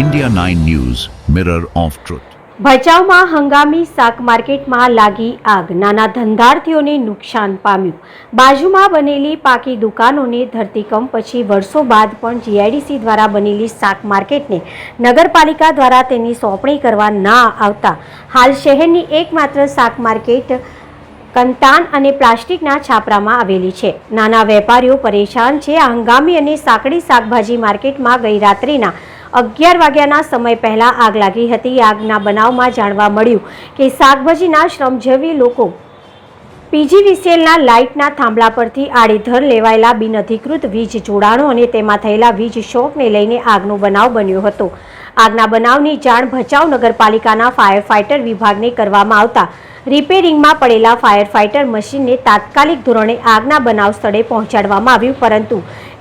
India 9 News, Mirror of Truth. ભચાઉમાં હંગામી શાક માર્કેટમાં લાગી આગ. નાના ધંધાર્થીઓને નુકસાન પામ્યું. બાજુમાં બનેલી પાકી દુકાનોને ધરતીકંપ પછી વર્ષો બાદ પણ જીઆઈડીસી દ્વારા બનેલી શાક માર્કેટને નગરપાલિકા દ્વારા તેની સોંપણી કરવા ના આવતા. હાલ શહેરની એકમાત્ર શાક માર્કેટ કંતાન અને પ્લાસ્ટિકના છાપરામાં આવેલી છે. નાના વેપારીઓ પરેશાન છે. હંગામી અને સાંકડી શાકભાજી માર્કેટમાં ગઈ રાત્રિના અગિયાર વાગ્યાના સમય પહેલા આગ લાગી હતી. આગના બનાવમાં જાણવા મળ્યું કે શાકભાજીના શ્રમજીવી લોકો પીજીવીસીએલના લાઇટના થાંભલા પરથી આડેધર લેવાયેલા બિનઅધિકૃત વીજ જોડાણો અને તેમાં થયેલા વીજ શોકને લઈને આગનો બનાવ બન્યો હતો. આગના બનાવની જાણ ભચાઉ નગરપાલિકાના ફાયર ફાઇટર વિભાગને કરવામાં આવતા રિપેરિંગમાં પડેલા ફાયર ફાઇટર મશીનને તાત્કાલિક ધોરણે આગના બનાવ સ્થળે પહોંચાડવામાં આવ્યું, પરંતુ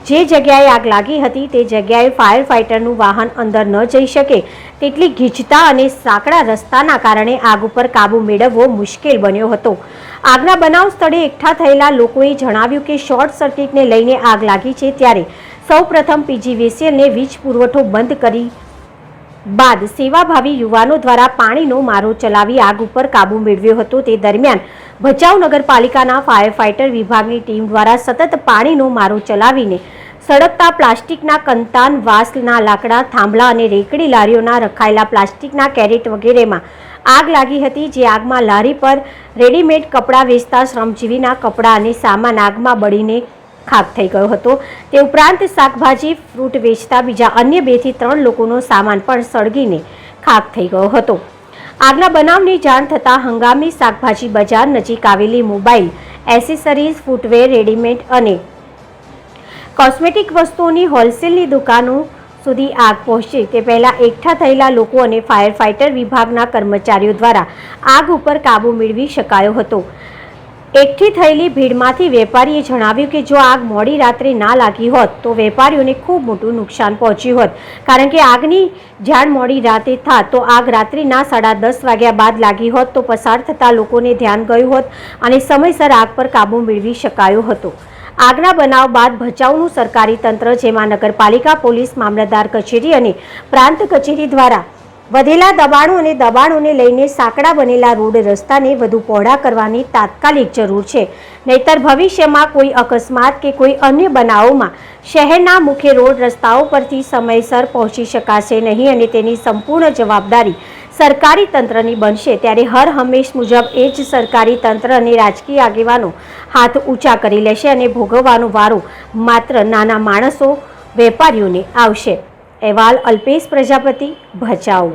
જે જગ્યાએ આગ લાગી હતી તે જગ્યાએ ફાયર ફાઇટરનું વાહન અંદર ન જઈ શકે. તેટલી ગીચતા અને સાંકડા રસ્તાના કારણે આગ ઉપર કાબૂ મેળવવો મુશ્કેલ બન્યો હતો. આગના બનાવ સ્થળે એકઠા થયેલા લોકોએ જણાવ્યું કે શોર્ટ સર્કિટને લઈને આગ લાગી છે ત્યારે સૌપ્રથમ પીજીવીસીએલને વીજ પુરવઠો બંધ કરી બાદ સેવાભાવી યુવાનો દ્વારા પાણીનો મારો ચલાવી આગ ઉપર કાબૂ મેળવ્યો હતો. તે દરમિયાન ભચાઉ નગરપાલિકાના ફાયર ફાઇટર વિભાગની ટીમ દ્વારા સતત પાણીનો મારો ચલાવીને સળગતા પ્લાસ્ટિકના કંતાન, વાસના લાકડા, થાંભલા અને રેકડી લારીઓના રખાયેલા પ્લાસ્ટિકના કેરેટ વગેરેમાં આગ લાગી હતી, જે આગમાં લારી પર રેડીમેડ કપડાં વેચતા શ્રમજીવીના કપડાં અને સામાન આગમાં બળીને ખાક થઈ ગયો હતો. તે ઉપરાંત શાકભાજી, ફ્રૂટ વેચતા બીજા અન્ય બેથી ત્રણ લોકોનો સામાન પણ સળગીને ખાક થઈ ગયો હતો. આગના બનાવની જાણ થતાં હંગામી શાકભાજી બજાર નજીક આવેલી મોબાઈલ, એસેસરીઝ, ફૂટવેર, રેડીમેડ અને કોસ્મેટિક વસ્તુઓની હોલસેલની દુકાનો સુધી આગ પહોંચે. તે પહેલાં એકઠા થયેલા લોકો અને ફાયર ફાઇટર વિભાગના કર્મચારીઓ દ્વારા આગ ઉપર કાબૂ મેળવી શકાયો હતો. એકઠી થયેલી ભીડમાંથી વેપારીએ જણાવ્યું કે જો આગ મોડી રાત્રે ના લાગી હોત, તો વેપારીઓને ખૂબ મોટું નુકસાન પહોંચ્યું હોત. કારણ કે આગની જાણ મોડી રાતે થાત તો આગ રાત્રિના સાડા દસ વાગ્યા બાદ લાગી હોત, તો પસાર થતા લોકોને ધ્યાન ગયું હોત અને સમયસર આગ પર કાબૂ મેળવી શકાયો હતો. આગના બનાવ બાદ ભચાઉનું સરકારી તંત્ર, જેમાં નગરપાલિકા, પોલીસ, મામલતદાર કચેરી અને પ્રાંત કચેરી દ્વારા વધેલા દબાણો અને દબાણોને લઈને સાંકડા બનેલા રોડ રસ્તાને વધુ પહોળા કરવાની તાત્કાલિક જરૂર છે. નહીતર ભવિષ્યમાં કોઈ અકસ્માત કે કોઈ અન્ય બનાવોમાં શહેરના મુખ્ય રોડ રસ્તાઓ પરથી સમયસર પહોંચી શકાશે નહીં અને તેની સંપૂર્ણ જવાબદારી સરકારી તંત્રની બનશે. ત્યારે હર હંમેશ મુજબ એ જ સરકારી તંત્ર અને રાજકીય આગેવાનો હાથ ઊંચા કરી લેશે અને ભોગવવાનો વારો માત્ર નાના માણસો, વેપારીઓને આવશે. અહેવાલ અલ્પેશ પ્રજાપતિ ભચાઉ.